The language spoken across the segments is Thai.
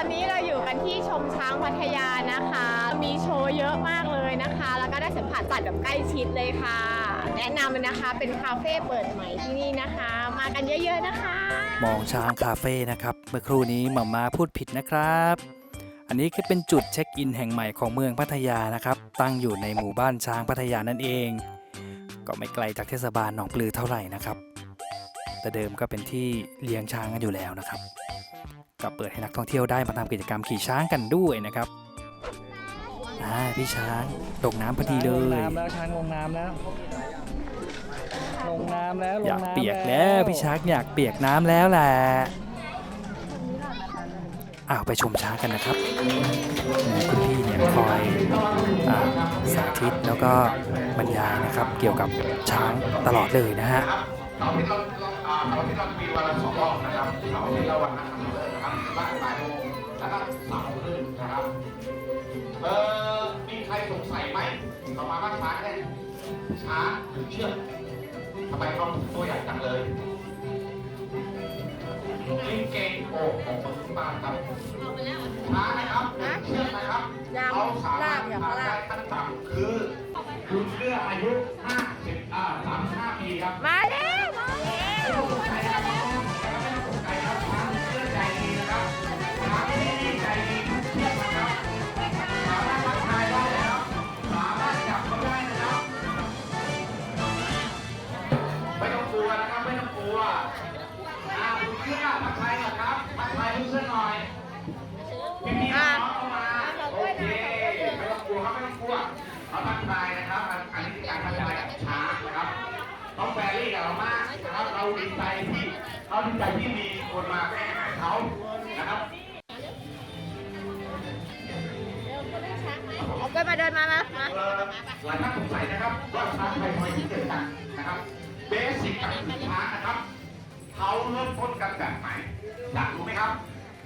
อนนี้เราอยู่กันที่ชมช้างพัทยานะคะ มีโชว์เยอะมากเลยนะคะ แล้วก็ได้สัมผัสสัตว์แบบใกล้ชิดเลยค่ะ แนะนำเลยนะคะเป็นคาเฟ่เปิดใหม่ที่นี่นะคะ มากันเยอะๆนะคะ มองช้างคาเฟ่นะครับ เมื่อครู่นี้หมามาพูดผิดนะครับ อันนี้คือเป็นจุดเช็คอินแห่งใหม่ของเมืองพัทยานะครับ ตั้งอยู่ในหมู่บ้านช้างพัทยานั่นเอง ก็ไม่ไกลจากเทศบาลหนองปลือเท่าไหร่นะครับ แต่เดิมก็เป็นที่เลี้ยงช้างกันอยู่แล้วนะครับ ก็เปิดให้นักท่องเที่ยวได้มาทำกิจกรรมขี่ช้างกันด้วยนะครับอ่าพี่ช้างตกน้ำพอดีเลลงยน้ำแล้วช้างลงน้ำแล้วลงน้ำแล้วลงอยากน้ำเปียกแล้วพี่ช้างอยากเปียกน้ำแล้วแหละอ้าวไปชมช้างกันนะครับนี่คุณพี่เนี่ยคอยอาสาธิตแล้วก็บรรยายนะครับ เกี่ยวกับช้างตลอดเลยนะฮะเสาร์อาที่เราอ่าเสาร์อาที่เรามีวันละสองรอบนะครับเสาร์อาที่เรา บบ่ายบ่ายโมงแล้วก็สามโมงครึ่งนะครับ เอ่อมีใครสงสัยไหมต่อมาว่าช้างเนี่ยช้างหรือเชือกทำไมเขาถึงตัวใหญ่จังเลยลิงเก่งโอ้ของคนที่บ้านครับช้างนะครับเชือกนะครับยังเขาสามารลาถกอย่าทำลาได้กขั้นต่ำคือคุณเชื่ออายุ 50 อ่า 35 ปีครับ มาแล้ว เขาทักทายนะครับอันอันนี้คือการทักทายกับช้างนะครับต้องแฟรี่กับเรามากนะครับเราดีใจที่เราดีใจที่มีคนมาให้อาหารเขานะครับเอาก็มาเดินมามามาเอ่อหลายท่านสงสัยนะครับว่าช้างไทยทำไมถึงเกิดกันนะครับเบสิกกับคือช้างนะครับเขาเริ่มต้นกันแบบไหนอยากรู้ไหมครับ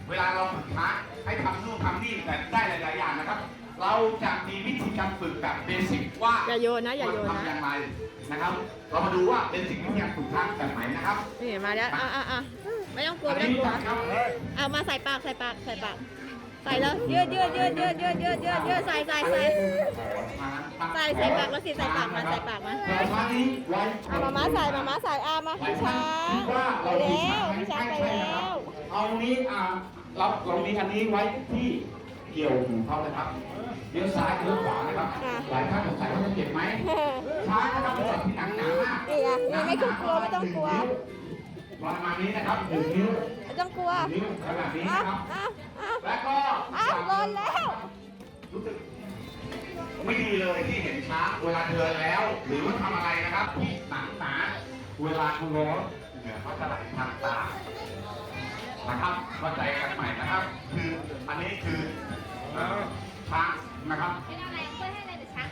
เวลาเราฝึกช้างให้ทำนู่นทำนี่แบบได้หลายๆอย่างนะครับ เราจะมีวิธีการฝึกแบบเบสิกว่าอย่าโยนนะอย่าโยนควรทำอนะย่างไรนะครับ เรามาดูว่าเบสิกวิธีการฝึกช้างแบบไหนนะครับนี่มาแล้วอะอะอะไม่ต้องกลัวอันไม่ต้องนี้กลัว ครับเอามาใส่ปากใส่ปากใส่ปากใส่แล้วยืดยืดยืดยืดยืดยืดยืดยืดใส่ใส่ใส่ ใส่ใส่ปากมาสิใส่ปากมาใส่ปากมาช้างนี้ไว้ เอามาม้าใส่มาม้าใส่อามาพี่ช้างไปแล้วพี่ช้างไปแล้ว เอานี้อ่าเราเรามีอันนี้ไว้ที่ เกี่ยวหูเขานะครับเลี้ยวซ้ายเลี้ยวขวานะครับ หลายท่านสงสัยว่าจะเจ็บไหมช้างนะครับเป็นสัตว์ที่หนักหนามากนี่ไงนี่ไม่ต้องกลัวไม่ต้องกลัวประมาณนี้นะครับหนึ่งนิ้วไม่ต้องกลัวหนึ่งนิ้วขนาดนี้อ้าวนะครับอ้าวอ้าวแล้วก็อ้าวหล่นแล้วรู้สึกไม่ดีเลยที่เห็นช้างเวลาเดินแล้ว หรือว่าทำอะไรนะครับที่หนังหนาเวลาเขาร้อนเหงื่อเขาจะไหลทางตานะครับเข้าใจกันใหม่นะครับ คืออันนี้คือ เอ่อช้างนะครับ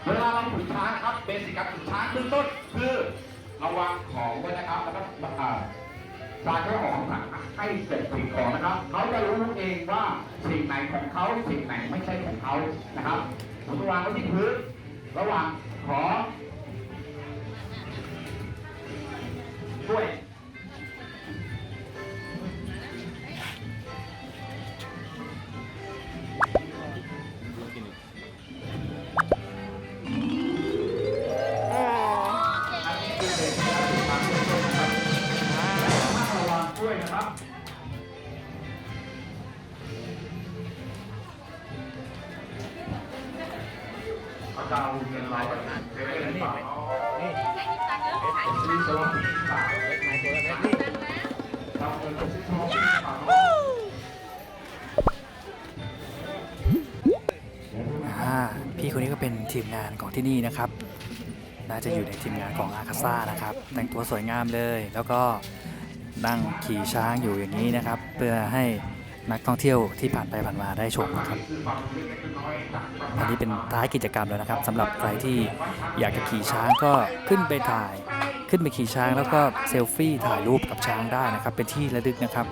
เวลาเราฝึกช้างนะครับเบสิกการฝึกช้างเบื้องต้นคือระวังของไว้นะครับแล้วก็อ่าการใช้ของต่างๆให้เสร็จสิ่งของนะครับเขาจะรู้เองว่าสิ่งไหนของเขาสิ่งไหนไม่ใช่ของเขานะครับผมวางไว้ที่พื้นระหว่างของด้วย ด้วยนะครับเขาจะเอาเงินเราไปเก็บไว้ในกระเป๋านี่นี่สวัสดีค่ะเราเงินไปซื้อทองที่กระเป๋าอ่าพี่คนนี้ก็เป็นทีมงานของที่นี่นะครับ น่าจะอยู่ในทีมงานของอาคาซ่านะครับ แต่งตัวสวยงามเลย แล้วก็ นั่งขี่ช้างอยู่อย่างนี้นะครับ เพื่อให้นักท่องเที่ยวที่ผ่านไปผ่านมาได้ชมนะครับ อันนี้เป็นท้ายกิจกรรมแล้วนะครับสำหรับใครที่อยากจะขี่ช้างก็ขึ้นไปถ่าย ขึ้นไปขี่ช้างแล้วก็เซลฟี่ถ่ายรูปกับช้างได้นะครับ เป็นที่ระลึกนะครับ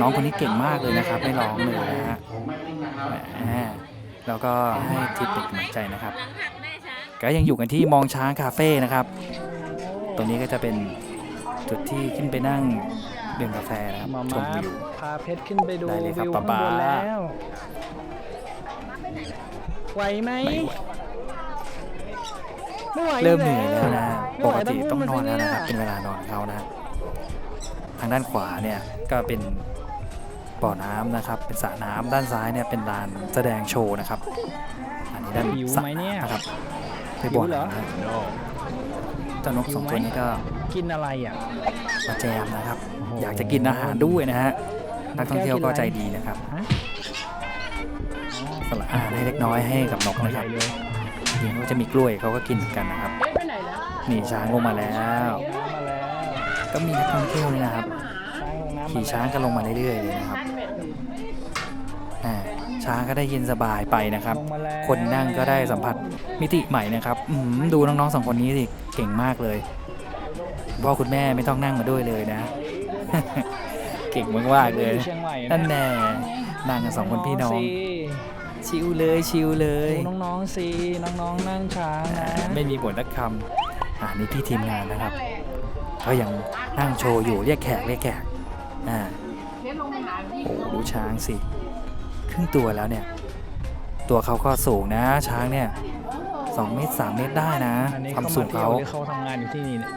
น้องคนนี้เก่งมากเลยนะครับ ไม่ร้องเลยนะฮะแล้วก็ให้ทิปเป็นกำลังใจนะครับก็ยังอยู่กันที่มองช้างคาเฟ่นะครับตรงนี้ก็จะเป็นจุดที่ขึ้นไปนั่ง ดื่มกาแฟนะครับมาชมามวิว พาเพชรขึ้นไปดูได้เลยครับวิวป๊าข้างบนป๊าแล้วไหวไหมไม่ไหว ไม่ไหวเริ่มเหนื่อยแล้วนะไม่ปไหวกติต้องนอนแล้วนะครับสิเป็นเวลานอนเขานะทางด้านขวาเนี่ยก็เป็นบ่อน้ำนะครับ เป็นสระน้ำด้านซ้ายเนี่ยเป็นลานแสดงโชว์นะครับ อันนี้ด้านหิวซ้าไหมเนี่ยนะครับไปบ่อหิวเหรอ น้ำนะเจ้านกสองตัวนี้ก็กินอะไรอะมาแจมนะครับโอ้โหอยากจะกินอาหารด้วยนะฮะนักท่องเที่ยวก็ใจดีนะครับฮะสละอาหารให้เล็กน้อยให้กับนกกล่องนะใหครัญ่บเลยเดี๋ยวก็จะมีกล้วยเขาก็กินกันนะครับนี่ช้างลงมาแล้วมาแล้วก็มีนักท่องเที่ยวนี่นะครับช้างลงน้ำขี่ช้างกันลงมาเรื่อยๆเลยนะครับอ่าช้างก็ได้เย็นสบายไปนะครับลงมาแล้วคนนั่งก็ได้สัมผัสมิติใหม่นะครับอื้อหือดูน้องๆสองคนนี้สิเก่งมากเลยพ่อคุณแม่ไม่ต้องนั่งมาด้วยเลยนะ เก่งมากๆเลยเชียงใหม่ะนั่นแน่นั่งกันสองคนพี่น้องสิชิวเลยชิวเลยดูน้องๆสิน้องๆนั่งช้างนะไม่มีบทนักคำอ่านี่พี่ทีมงานนะครับก็ยังนั่งโชว์อยู่เรียกแขกเรียกแขกอ่าโอ้ดูช้างสิครึ่งตัวแล้วเนี่ย ตัวเขาก็สูงนะช้างเนี่ยสองเมตรสามเมตรได้นะอันนี้ความเขาสูมางเที่ยเขาวหรือเขาทำงานอยู่ที่นี่เนี่ย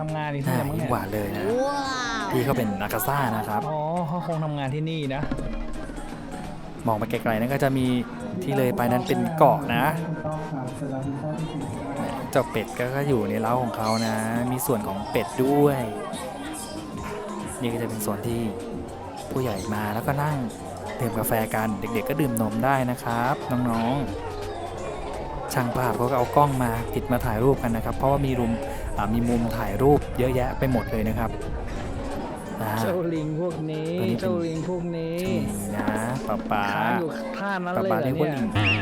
ทำงานอยู่ที่อ่าไหนมั้งยิ่งเนี่ยกว่าเลยนะพี่เขาเป็นนากาซ่านะครับ อ๋อเขาคงทำงานที่นี่นะมองไปไกลๆนั่นก็จะมีที่เลยไปนั้นเป็นเกาะนะเจ้าเป็ดก็ก็อยู่ในเล้าของเขานะ มีส่วนของเป็ดด้วย นี่ก็จะเป็นส่วนที่ผู้ใหญ่มาแล้วก็นั่งดื่มกาแฟกันเด็กๆก็ดื่มนมได้นะครับ น้องๆช่างภาพเขาก็เอากล้องมาติดมาถ่ายรูปกันนะครับ เพราะว่ามีรุมอ่า มีมุมถ่ายรูปเยอะแยะไปหมดเลยนะครับอ่าเจ้าลิงพวกนี้ตัวนี้เป็นเจ้าลิงพวกนี้นี่นะป๊าป๊าค้างอยู่ท่านั้นป๊าเลยป๊าเหรเรีอยกว่าเนี่ยลิง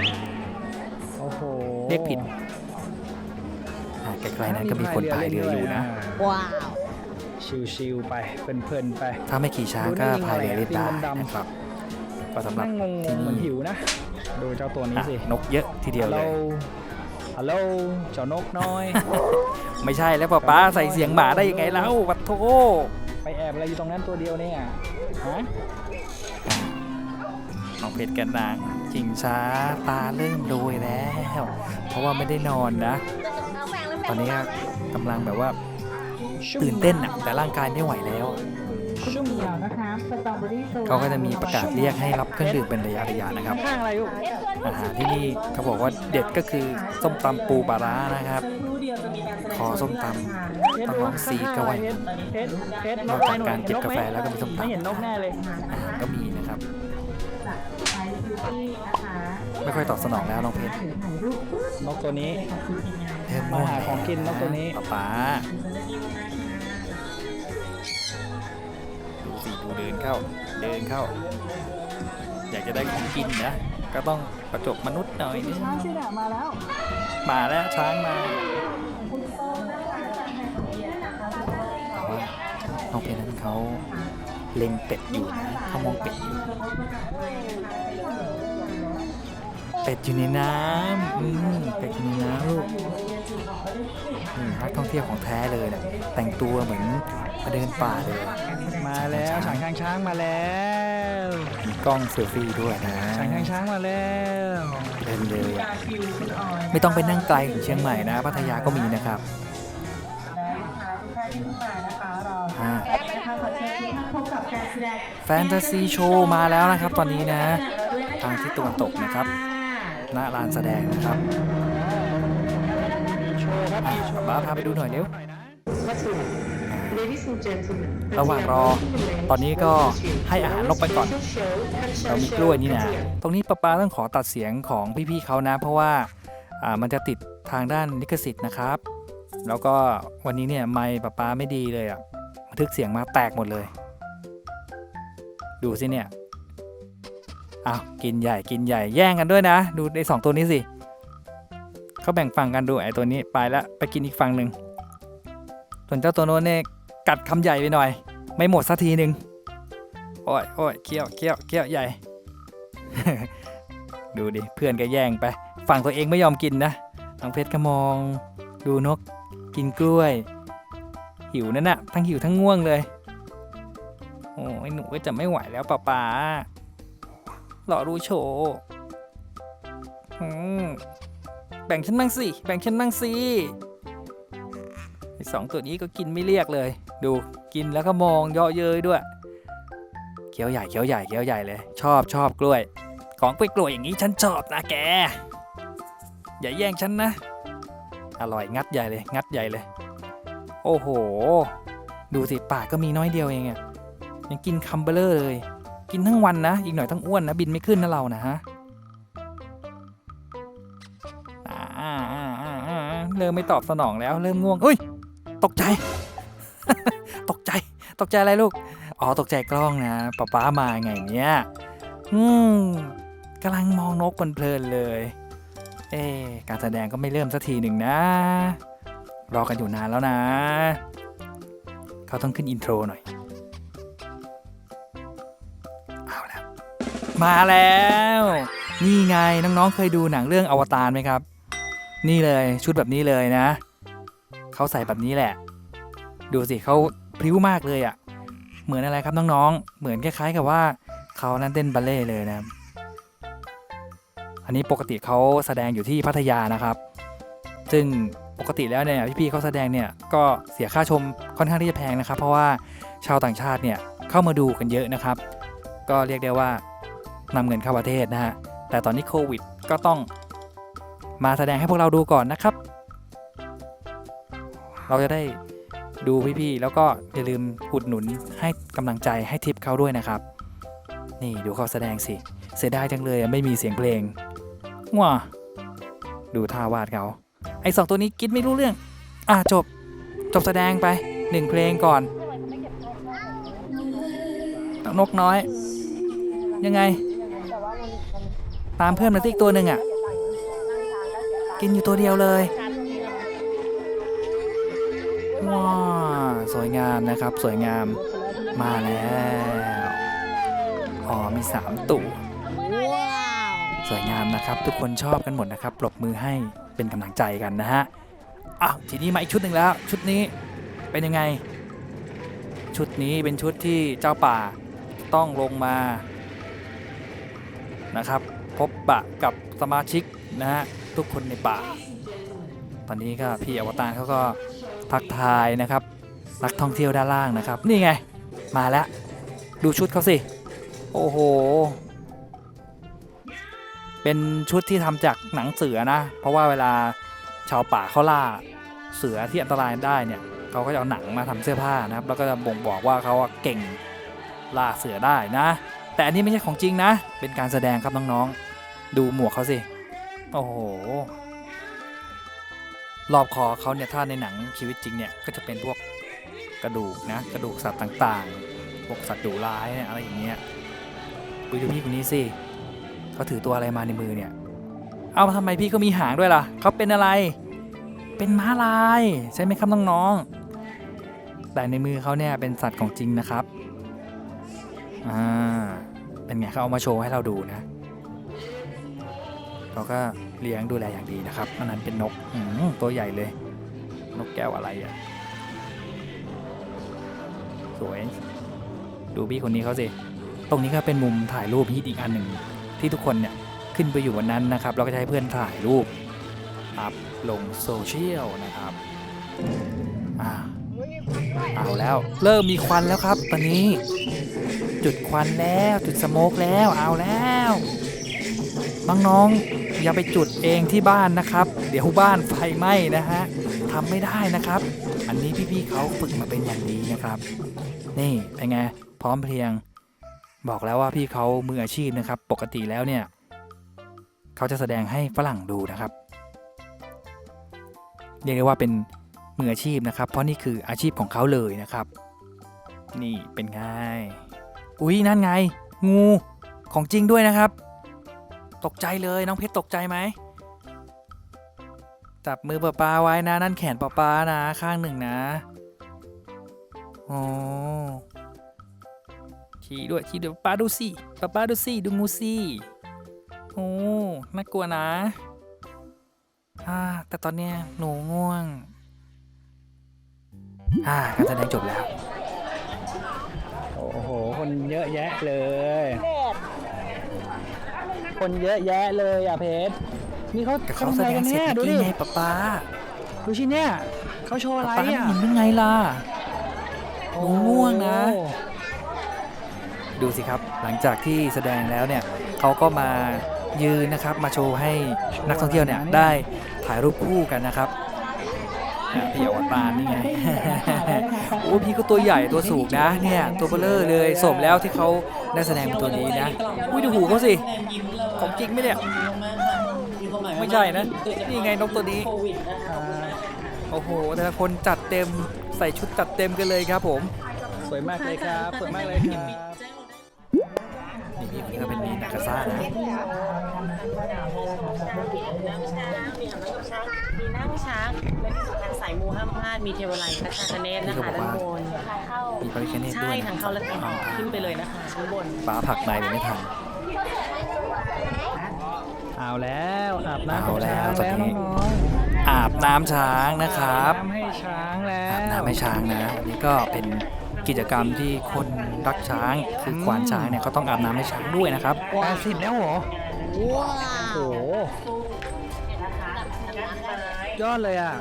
โอ้โหเรียกผิดอ่าไกลๆนั้นก็มีคนพายเรืออยู่นะ ว้าว ชิวๆไปเพลินๆไป ถ้าไม่ขี่ช้างก็พายเรือเล่นได้นะครับก็สำหรับนั่งงงที่ๆเหมือนนี่หิวนะ ดูเจ้าตัวนี้อะสิ นกเยอะทีเดียวฮัลเลโหลย ฮัลโหลเจ้านกน้อย ไม่ใช่แล้วป๊าป๊าใส่เสียงหมาได้ยังไงแล้ววัดโทไปแอบอะไรอยู่ตรงนั้นตัวเดียวเนี่ยฮะน้องเพชรกันนางชิงช้าตาเริ่มโรยแล้ว เพราะว่าไม่ได้นอนนะ ตอนนี้กำลังแบบว่าตื่นเต้นอะแต่ร่างกายไม่ไหวแล้ว ชุ่มเดี๋ยวนะคะสตรอเบอรี่โซดาเขาก็จะมีประกาศเรียกให้รับเครื่องดื่มเป็นระยะระยะนะครับข้างๆอะไรลูกอาหารที่นี่เขาบอกว่าเด็ดก็คือส้มตำปูปลาร้านะครับครู่เดียวจะมีการแสดงขอส้มตำเพชรต้องลองซีดก็ไหวเพชรเพชรนอกจากการเก็บกาแฟแล้วก็มีส้มตำไม่เห็นนกแน่เลยอาหารก็มีนะครับใช้บิวตี้นะคะไม่ค่อยตอบสนองแล้วน้องเพชรถือถ่ายรูปปุ๊บนกตัวนี้กับทีมงานเริ่มง่วงมาหาของกินนกตัวนี้ป๊าป๊า สิดูเดินเข้า เดินเข้า อยากจะได้ของกินนะ ก็ต้องประจบมนุษย์หน่อยนึงช้างชิดะมาแล้วมาแล้วช้างมาแต่ว่าน้องเพชรนั้นเขาเล็งเป็ดอยู่นะเขามองเป็ดอยู่ เป็ดอยู่ในน้ำอืมเป็ดอยู่ในน้ำลูก นี่นักท่องเที่ยวของแท้เลยนะแต่งตัวเหมือนมาเดินป่าเลย มาแล้วช้างข้างช้างมาแล้วมีกล้องเซลฟี่ด้วยนะช้างข้างช้างมาแล้วเดินเลยอะคิวคุณออยไม่ต้องไปนั่งไกลถึงเชียงใหม่นะพัทยาก็มีนะครับได้ค่ะทุกท่านที่มานะคะรออ่านะคะขอเชิญทุกท่านพบกับการแสดงแฟนตาซีโชว์มาแล้วนะครับตอนนี้นะ ทางทิศตะวันตกนะครับ หน้าลานแสดงนะครับโช ว์ครับอะมีโชว์ป๊าพาไปดูหน่อยเร็ว Ladies and gentlemen ระหว่างรอ ตอนนี้ก็ให้อาหารนกไปก่อน เรามีกล้วยนี่นะ ตรงนี้ป้าป้าต้องขอตัดเสียงของพี่ๆเขานะ เพราะว่าอ่ามันจะติดทางด้านลิขสิทธิ์นะครับ แล้วก็วันนี้เนี่ยไมค์ป้าป้าไม่ดีเลยอะบันทึกเสียงมาแตกหมดเลย ดูสิเนี่ยอ้าวกินใหญ่กินใหญ่แย่งกันด้วยนะ ดูไอ้สองตัวนี้สิ เขาแบ่งฝั่งกันดูไอ้ตัวนี้ไปแล้วไปกินอีกฝั่งหนึ่งส่วนเจ้าตัวโน้นเนี่ยกัดคำใหญ่ไปหน่อย ไม่หมดสักทีหนึ่งโอ้ยโอ้ยเกี้ยวเกี้ยวเกี้ยวใหญ่ ดูดิเพื่อนก็แย่งไป ฝั่งตัวเองไม่ยอมกินนะน้องเพชรก็มอง ดูนก กินกล้วย หิวนั่นน่ะทั้งหิวทั้งง่วงเลยโอ้ยหนูก็จะไม่ไหวแล้วป้าป๋ารอดูโชอืม แบ่งฉันบ้างสิ แบ่งฉันบ้างสิสองตัวนี้ก็กินไม่เรียกเลย ดูกินแล้วก็มองเยาะเย้ยด้วยเคี้ยวใหญ่เคี้ยวใหญ่เคี้ยวใหญ่เลย ชอบชอบกล้วย ของกล้วยกล้วยอย่างนี้ฉันชอบนะแก อย่าแย่งฉันนะ อร่อยงัดใหญ่เลย งัดใหญ่เลย โอ้โห ดูสิปากก็มีน้อยเดียวเองอะยังกินคัมเบลเลอร์เลย กินทั้งวันนะ อีกหน่อยต้องอ้วนนะ บินไม่ขึ้นนะเรานะฮะ เริ่มไม่ตอบสนองแล้ว เริ่มง่วงเฮ้ย ตกใจ ตกใจ ตกใจอะไรลูก อ๋อ ตกใจกล้องนะป๊าป๊ามาไงเนี่ยอืมกำลังมองนกเพลินๆเลย เอ๊ะการแสดงก็ไม่เริ่มสักทีหนึ่งนะ รอกันอยู่นานแล้วนะ เขาต้องขึ้นอินโทรหน่อย เอาแล้ว มาแล้ว นี่ไงน้องๆเคยดูหนังเรื่องอวตารไหมครับ นี่เลยชุดแบบนี้เลยนะ เขาใส่แบบนี้แหละ ดูสิเขาพริ้วมากเลยอะ่ะ เหมือนอะไรครับน้องๆ เหมือนคล้ายๆกับว่าเขานั้นเต้นบัลเล่เลยนะ อันนี้ปกติเขาแสดงอยู่ที่พัทยานะครับ ซึ่งปกติแล้วเนี่ยพี่ๆเขาแสดงเนี่ยก็เสียค่าชมค่อนข้างที่จะแพงนะครับ เพราะว่าชาวต่างชาติเนี่ยเข้ามาดูกันเยอะนะครับ ก็เรียกได้ว่านำเงินเข้าประเทศนะฮะ แต่ตอนนี้โควิดก็ต้อง มาแสดงให้พวกเราดูก่อนนะครับ เราจะได้ดูพี่ๆ แล้วก็อย่าลืมอุดหนุนให้กำลังใจให้ทิปเขาด้วยนะครับ นี่ดูเขาแสดงสิ เสียดายจังเลยไม่มีเสียงเพลงว้าดูท่าวาดเขาไอ้สองตัวนี้คิดไม่รู้เรื่อง อะจบ จบแสดงไปหนึ่งเพลงก่อนนกน้อย ยังไง ตามเพื่อนมาสิอีกตัวหนึ่งอะ กินอยู่ตัวเดียวเลยว้าสวยงามนะครับ สวยงามมาแล้วอ๋อมีสามตัวสวยงามนะครับ ทุกคนชอบกันหมดนะครับปรบมือให้เป็นกำลังใจกันนะฮะอ้าวทีนี้มาอีกชุดหนึ่งแล้ว ชุดนี้เป็นยังไง ชุดนี้เป็นชุดที่เจ้าป่าต้องลงมานะครับ พบปะกับสมาชิกนะฮะ ทุกคนในป่า ตอนนี้ก็พี่อวตารเขาก็ทักทายนะครับนักท่องเที่ยวด้านล่างนะครับ นี่ไง มาแล้ว ดูชุดเขาสิ โอ้โห เป็นชุดที่ทำจากหนังเสือนะ เพราะว่าเวลาชาวป่าเขาล่าเสือที่อันตรายได้เนี่ยเขาก็จะเอาหนังมาทำเสื้อผ้านะครับ แล้วก็จะบ่งบอกว่าเขาเก่งล่าเสือได้นะ แต่อันนี้ไม่ใช่ของจริงนะ เป็นการแสดงครับน้องๆ ดูหมวกเขาสิ โอ้โห รอบคอเขาเนี่ยถ้าในหนังชีวิตจริงเนี่ยก็จะเป็นพวกกระดูกนะกระดูกสัตว์ต่างๆ พวกสัตว์ดุร้ายเนี่ยอะไรอย่างเงี้ยไปดูพี่คนนี้สิเขาถือตัวอะไรมาในมือเนี่ย เอาทำไมพี่เขามีหางด้วยล่ะเขาเป็นอะไร เป็นม้าลายใช่ไหมครับน้องๆแต่ในมือเขาเนี่ยเป็นสัตว์ของจริงนะครับอ่าเป็นไงเขาเอามาโชว์ให้เราดูนะ เขาก็เลี้ยงดูแลอย่างดีนะครับอันนั้นเป็นนกตัวใหญ่เลย นกแก้วอะไรอะ สวย ดูพี่คนนี้เขาสิ ตรงนี้ก็เป็นมุมถ่ายรูปฮิตอีกอันหนึ่งที่ทุกคนเนี่ยขึ้นไปอยู่บนนั้นนะครับ เราก็จะให้เพื่อนถ่ายรูปอัพลงโซเชียลนะครับอ่าเอาแล้วเริ่มมีควันแล้วครับ ตอนนี้ จุดควันแล้วจุดสโมกแล้วเอาแล้วน้องๆ อย่าไปจุดเองที่บ้านนะครับ เดี๋ยวบ้านไฟไหม้นะฮะทำไม่ได้นะครับ อันนี้พี่ๆเขาฝึกมาเป็นอย่างดีนะครับ นี่เป็นไงพร้อมเพรียง บอกแล้วว่าพี่เขามืออาชีพนะครับ ปกติแล้วเนี่ยเขาจะแสดงให้ฝรั่งดูนะครับเรียกได้ว่าเป็นมืออาชีพนะครับ เพราะนี่คืออาชีพของเขาเลยนะครับ นี่เป็นไง อุ๊ยนั่นไง งูของจริงด้วยนะครับ ตกใจเลยน้องเพชรตกใจไหมจับมือป้าปาไว้นะนั่นแขนป้าปานะข้างหนึ่งนะโอ้ชี้ด้วยชี้ด้วยป้าดูสิป้าป้าดูสิดูงูสิโอ้น่ากลัวนะอ่าแต่ตอนเนี้ยหนูง่วงอ่าการแสดงจบแล้ว โอ้โห คนเยอะแยะเลย คนเยอะแยะเลยอะเพชรนี่เขาแต่เขาทำแสอะไรดกังนเสร็จเนี่ยดูเมื่อดิกี้ไงป๊าป๊าดูชิเนี่ยเขาโชว์อะไรป๊าไม่อะเห็นยังไงล่ะ หนูง่วงนะ โอ้ ดูสิครับ หลังจากที่แสดงแล้วเนี่ยเขาก็มายืนนะครับ มาโชว์ให้นักท่องเที่ยวเนี่ยได้ถ่ายรูปคู่กันนะครับอะพี่อวตารนี่ไง โอ้พี่ก็ตัวใหญ่ตัวสูงนะเนี่ยตัวเบลเลอร์เลยสมแล้วที่เขาได้แสดงเป็นตัวนี้นะอุ้ยดูหูเขาสิ ของจริงไหมเนี่ย ไม่ใช่นะ นี่ไงนกตัวนี้ โอ้โห แต่ละคนจัดเต็มใส่ชุดจัดเต็มกันเลยครับผม สวยมากเลยครับสวยมากเลยครับนี่พี่คนนี้ก็เป็นมีนากาซ่านะมีนั่งช้างและที่สำคัญสายมูห้ามพลาดมีเทวไลพระชาคเนศนะคะด้านบนมีพระพิฆเนศใช่ด้วยทางเข้าและทางออกขึ้นไปเลยนะคะชั้นบนฟ้าผลักนายเลยไม่ทัน เอาแล้วอาบน้ำเอาแล้วกับช้างตอนนี้น้องอาบน้ำช้างนะคๆรับ น้ำให้ช้างแล้วอาบน้ำให้ช้างนะอันนี้ก็เป็นกิจกรรมที่คนรักช้างคือควานช้างเนี่ยเขาต้องอาบน้ำให้ช้างด้วยนะครับ แปดสิบแล้วเหรอว้าวโอ้โหยอดเลยอะ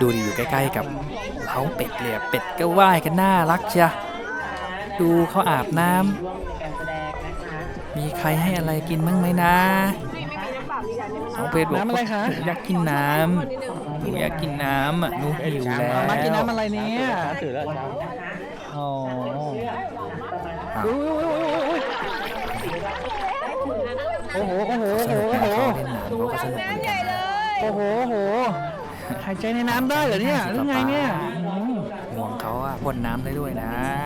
ดูดีอยู่ใกล้ ๆ กับเล้าเป็ดเลยอะเป็ดก็ว่ายกันน่ารักเชียดูเขาอาบน้ำ มีใครให้อะไรกินบ้างไหมนะน้องเป็ดบอกน้ำอะไรคะหนูอยากกินน้ำหนูอยากกินน้ำอะหนูหิวแล้วเอามากินน้ำอะไรเนี่ยอ๋ออะอุ้ยอุ้ยอุ้ยอุ้ยโอ้โหโอ้โหสโอ้โหนุกโอ้โหนะเขาเล่นน้ำเขาก็สนุกเหมือนกันนะโอ้โหโอ้โหหายใจในน้ำได้เหรอเนี่ยหรือไงเนี่ยอืมห่วงเขาอะพ่นน้ำได้ด้วยนะโอ้โห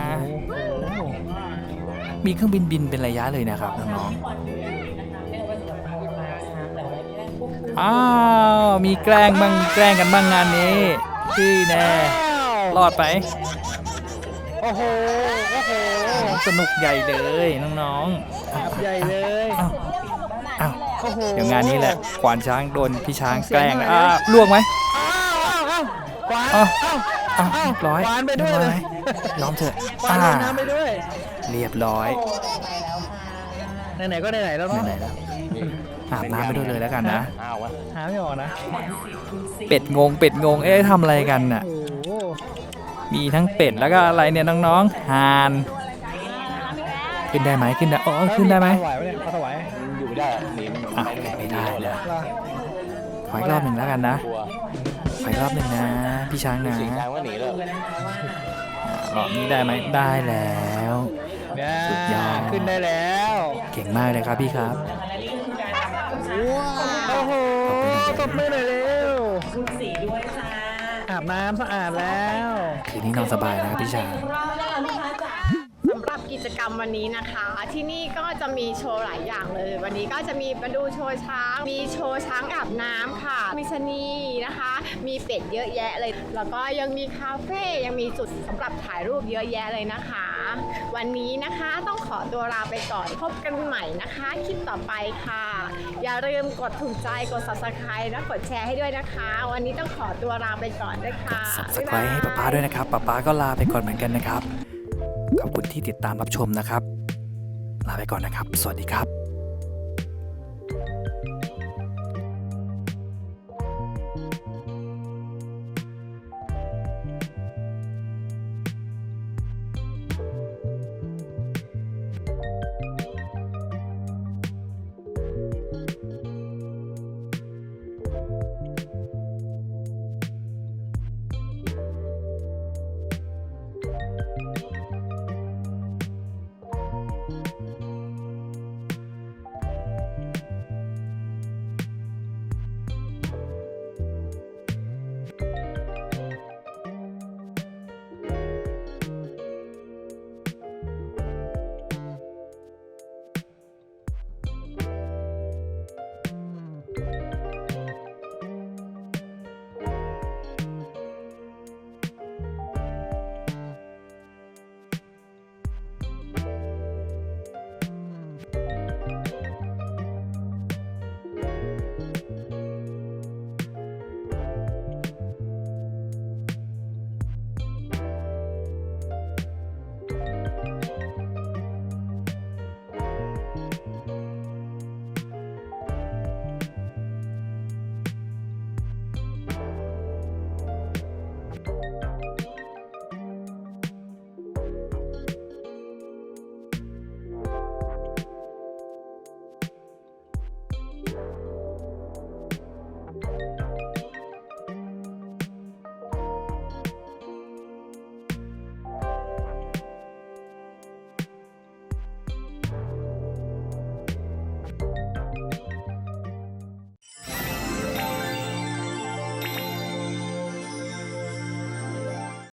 มีเครื่องบินบินเป็นระยะเลยนะครับน้องๆอ้าวมีแกล้งบ้างมีแกล้งกันบ้างงานนี้ที่แน่รอดไปโอ้โหโอ้โหสนุกใหญ่เลยน้องๆขับใหญ่เลยอ้าวอ้าวโอ้โหเดี๋ยวงานนี้แหละขวานช้างโดนพี่ช้างแกล้งนะอ่าล่วงไหมอ้าวอ้าวอ้าวกวาน อ้าวอ้าวอ้าวอ้าวเรียบร้อยกวานไปด้วยเรียบเลร้อยยอมเถอะกวานอ่าลงน้ำไปด้วยเรียบร้อยไหนๆก็ไหนๆแล้วเนาะไหนๆแล้วอาบน้ำไปด้วยเลยแล้วกันนะหาไม่ออกนะเป็ดงงเป็ดงง เอ๊ะทำอะไรกันน่ะ โอ้โหมีทั้งเป็ดแล้วก็อะไรเนี่ยน้องๆ ห่าน ขึ้นได้ไหมขึ้นได้อ๋อขึ้นได้ไหมถวายปะเนี่ยเขาถวายอยู่ไม่ได้หนีมันอะไม่ได้เลยเหรอขออีกรอบหนึ่งแล้วกันนะ ขออีกรอบหนึ่งนะ พี่ช้างนะช้างว่าหนีเลยอ่ารอบนี้ได้ไหมได้แล้วเนี่ยสุดยอดขึ้นได้แล้ว เก่งมากเลยครับพี่ครับโอ้โหตบมือหน่อยเร็วสีด้วยจ้าอาบน้ำสะอาดแล้วคืนนี้นอนสบายนะครับพี่ช้างสำหรับกิ จกรรมวันนี้นะคะ ที่นี่ก็จะมีโชว์หลายอย่างเลย วันนี้ก็จะมีมาดูโชว์ช้าง มีโชว์ช้างอาบน้ำค่ะ มีชะนีนะคะ มีเป็ดเยอะแยะเลย แล้วก็ยังมีคาเฟ่ยังมีจุดสำหรับถ่ายรูปเยอะแยะเลยนะคะ วันนี้นะคะต้องขอตัวลาไปก่อนพบกันใหม่นะคะคลิปต่อไปค่ะ อย่าลืมกดถูกใจกด subscribe และกดแชร์ให้ด้วยนะคะ วันนี้ต้องขอตัวลาไปก่อนด้วยค่ะสับสไครให้ป๊าป๊าด้วยนะครับป๊าป๊าก็ลาไปก่อนเหมือนกันนะครับ ขอบคุณที่ติดตามรับชมนะครับ ลาไปก่อนนะครับ สวัสดีครับ